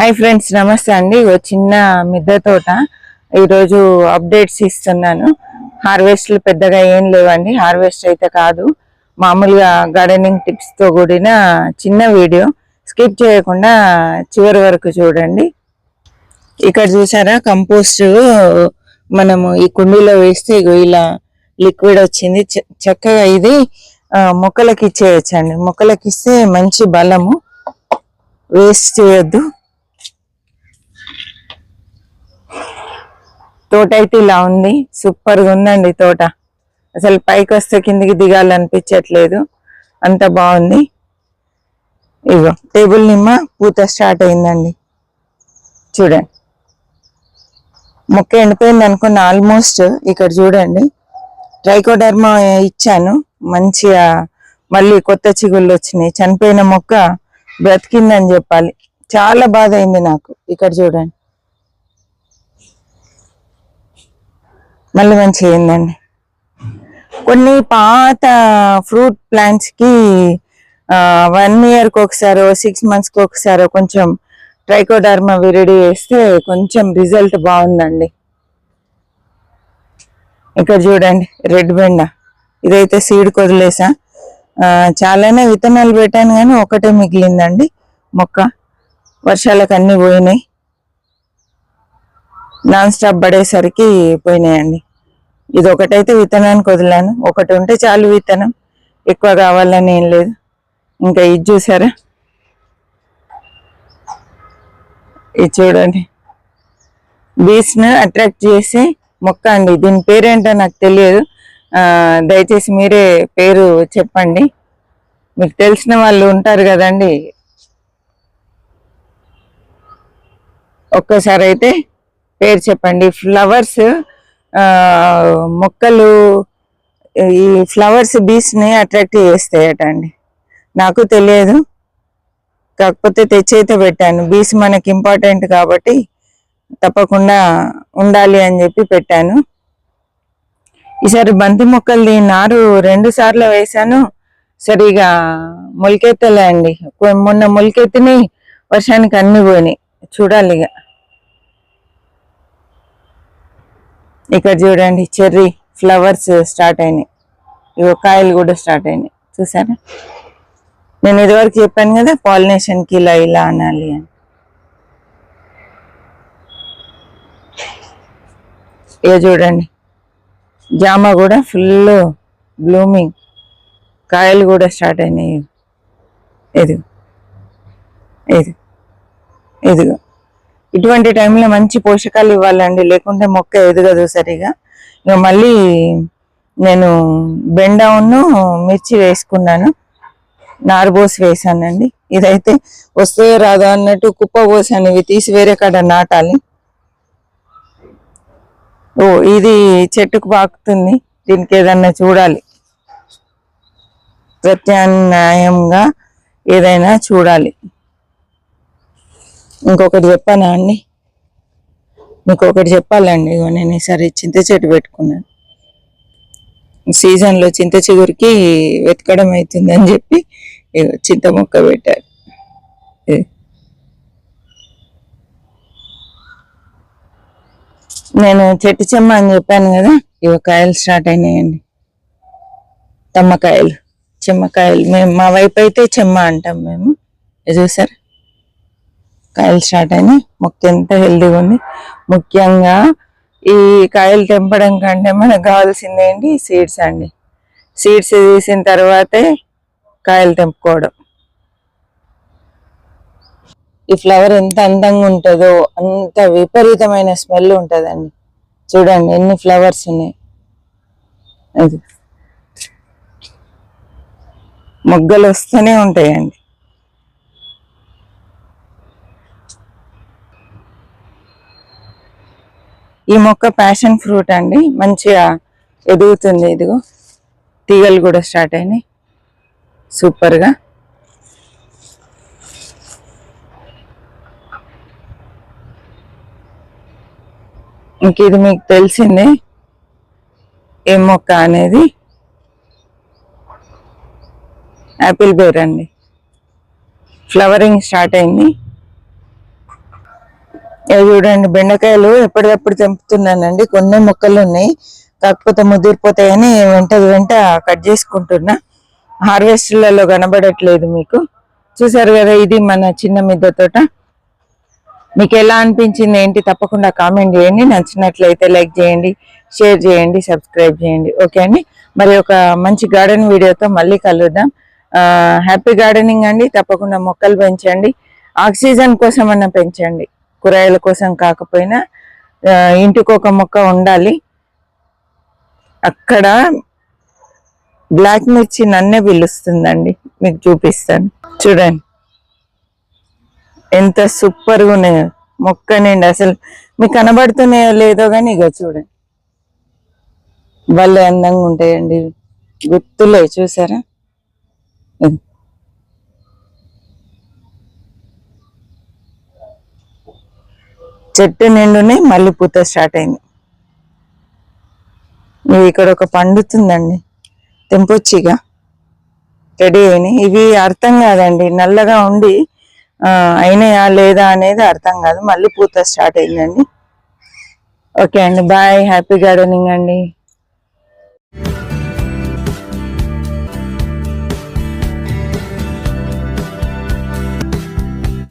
Hi friends నమస్తే అండి. ఓ చిన్న మిద్దె తోట. ఈరోజు అప్డేట్స్ ఇస్తున్నాను. హార్వెస్ట్లు పెద్దగా ఏం లేవండి. హార్వెస్ట్ అయితే కాదు. మామూలుగా గార్డెనింగ్ టిప్స్తో కూడిన చిన్న వీడియో స్కిప్ చేయకుండా చివరి వరకు చూడండి. ఇక్కడ చూసారా? కంపోస్ట్ మనము ఈ కుండీలో వేస్తే ఇగో ఇలా లిక్విడ్ వచ్చింది. చ- చక్కగా ఇది మొక్కలకి ఇచ్చేయచ్చండి. మొక్కలకి ఇస్తే మంచి బలము. వేస్ట్ చేయొద్దు. తోట అయితే ఇలా ఉంది. సూపర్గా ఉందండి తోట. అసలు పైకి వస్తే కిందికి దిగాలనిపించట్లేదు. అంత బాగుంది. ఇగో టేబుల్ నిమ్మ పూత స్టార్ట్ అయిందండి. చూడండి. మొక్క ఎండిపోయింది అనుకున్న ఆల్మోస్ట్ ఇక్కడ చూడండి. ట్రైకోడర్మా ఇచ్చాను. మంచిగా మళ్ళీ కొత్త చిగుళ్ళు వచ్చినాయి. చనిపోయిన మొక్క బ్రతికిందని చెప్పాలి. చాలా బాధ అయింది నాకు. ఇక్కడ చూడండి. మళ్ళీ మంచి అయిందండి కొన్ని పాత ఫ్రూట్ ప్లాంట్స్కి వన్ ఇయర్కి ఒకసారి సిక్స్ మంత్స్కి ఒకసారి కొంచెం ట్రైకోడర్మా విరిడి వేస్తే కొంచెం రిజల్ట్ బాగుందండి. ఇక్కడ చూడండి రెడ్ బెండ. ఇదైతే సీడ్ కొదిలేసా చాలానే విత్తనాలు పెట్టాను కానీ ఒకటే మిగిలిందండి. మొక్క. వర్షాలకు అన్నీ పోయినాయి. నాన్ స్టాప్ పడేసరికి పోయినాయండి. ఇది ఒకటైతే విత్తనానికి వదిలాను. ఒకటి ఉంటే చాలు విత్తనం. ఎక్కువ కావాలని ఏం లేదు. ఇంకా ఇది చూసారా? ఇది చూడండి. బీస్ను అట్రాక్ట్ చేసే మొక్క అండి. దీని పేరేంటో నాకు తెలియదు. దయచేసి మీరే పేరు చెప్పండి. మీకు తెలిసిన వాళ్ళు ఉంటారు కదండి. ఒక్కసారి అయితే పేరు చెప్పండి. ఫ్లవర్స్ మొక్కలు ఈ ఫ్లవర్స్ బీచ్ని అట్రాక్ట్ చేస్తాయట అండి నాకు తెలియదు. కాకపోతే తెచ్చి అయితే పెట్టాను. బీస్ మనకి ఇంపార్టెంట్ కాబట్టి తప్పకుండా ఉండాలి అని చెప్పి పెట్టాను. ఈసారి బంతి మొక్కలది నారు రెండు సార్లు వేశాను. సరిగా మొలకెత్తలే అండి. మొన్న మొలకెత్తిని వర్షానికి అన్ని పోయినాయి. చూడాలి ఇక. ఇక్కడ చూడండి చెర్రీ ఫ్లవర్స్ స్టార్ట్ అయినాయి. ఇవి కాయలు కూడా స్టార్ట్ అయినాయి. చూసారా? నేను ఇదివరకు చెప్పాను కదా పాలినేషన్కి ఇలా ఇలా అనాలి అని. ఇక చూడండి జామ కూడా ఫుల్ బ్లూమింగ్. కాయలు కూడా స్టార్ట్ అయినాయి. ఇది ఇది ఇదిగో. ఇటువంటి టైంలో మంచి పోషకాలు ఇవ్వాలండి. లేకుంటే మొక్క ఎదగదు సరిగా. ఇక మళ్ళీ నేను బెండను మిర్చి వేసుకున్నాను. నారుబోసి వేసానండి. ఇదైతే వస్తే రాదా అన్నట్టు కుప్ప పోసాను ఇవి తీసి వేరే కాడ నాటాలి. ఓ ఇది చెట్టుకు పాకుతుంది. దీనికి ఏదన్నా చూడాలి. ప్రత్యామ్నాయంగా ఏదైనా చూడాలి. ఇంకొకటి చెప్పానా అండి? మీకు ఒకటి చెప్పాలండి ఇగో నేను ఈసారి చింత చెట్టు పెట్టుకున్నాను. సీజన్లో చింత చిగురికి వెతకడం అవుతుందని చెప్పి ఇగో చింత మొక్క పెట్టారు. నేను చెట్టు చెమ్మ అని చెప్పాను కదా ఇవి కాయలు స్టార్ట్ అయినాయండి. తమ్మకాయలు చెమ్మకాయలు. మేము మా వైపు అయితే చెమ్మ అంటాం మేము. ఇది చూసారు? కాయలు స్టార్ట్ అయినాయి. మొక్క ఎంత హెల్దీగా ఉంది. ముఖ్యంగా ఈ కాయలు తెంపడం కంటే మనకు కావాల్సింది ఏంటి? సీడ్స్ అండి. సీడ్స్ తీసిన తర్వాతే కాయలు తెంపుకోవడం. ఈ ఫ్లవర్ ఎంత అందంగా ఉంటుందో అంత విపరీతమైన స్మెల్ ఉంటుందండి. చూడండి ఎన్ని ఫ్లవర్స్ ఉన్నాయి. అది. మొగ్గలు వస్తూనే ఉంటాయండి. ఈ మొక్క ప్యాషన్ ఫ్రూట్ అండి. మంచిగా ఎదుగుతుంది. ఇదిగో తీగలు కూడా స్టార్ట్ అయినాయి. సూపర్గా ఇంక ఇది మీకు తెలిసిందే. ఏ మొక్క అనేది? యాపిల్ బేర్ అండి. ఫ్లవరింగ్ స్టార్ట్ అయింది. ఇవి చూడండి బెండకాయలు ఎప్పటికప్పుడు తెంపుతున్నానండి. కొన్ని మొక్కలు ఉన్నాయి. కాకపోతే ముదిరిపోతాయని వెంట వెంట కట్ చేసుకుంటున్నా. హార్వెస్ట్లలో కనబడట్లేదు మీకు. చూసారు కదా ఇది మన చిన్న మిద్దె తోట. మీకు ఎలా అనిపించింది ఏంటి తప్పకుండా కామెంట్ చేయండి. నచ్చినట్లయితే లైక్ చేయండి షేర్ చేయండి సబ్స్క్రైబ్ చేయండి. ఓకే అండి. మరి ఒక మంచి గార్డెన్ వీడియోతో మళ్ళీ కలుద్దాం. హ్యాపీ గార్డెనింగ్ అండి. తప్పకుండా మొక్కలు పెంచండి. ఆక్సిజన్ కోసం అన్న పెంచండి. కూరగాయల కోసం కాకపోయినా ఇంటికి ఒక మొక్క ఉండాలి. అక్కడ బ్లాక్ మిర్చి నన్నే పిలుస్తుందండి మీకు చూపిస్తాను. చూడండి. ఎంత సూపర్గా ఉన్నాయో మొక్కనండి. అసలు మీకు కనబడుతున్నాయో లేదో కానీ ఇక చూడండి. భలే అందంగా ఉంటాయండి. గుర్తులే చూసారా? చెట్టు నిండునే మళ్ళీ పూత స్టార్ట్ అయింది. ఇవి ఇక్కడ ఒక పండుతుందండి. తెంపొచ్చిగా. రెడీ అయినాయి. ఇవి అర్థం కాదండి. నల్లగా ఉండి అయినాయా లేదా అనేది అర్థం కాదు. మళ్ళీ పూత స్టార్ట్ అయిందండి. ఓకే అండి. బాయ్. హ్యాపీ గార్డెనింగ్ అండి.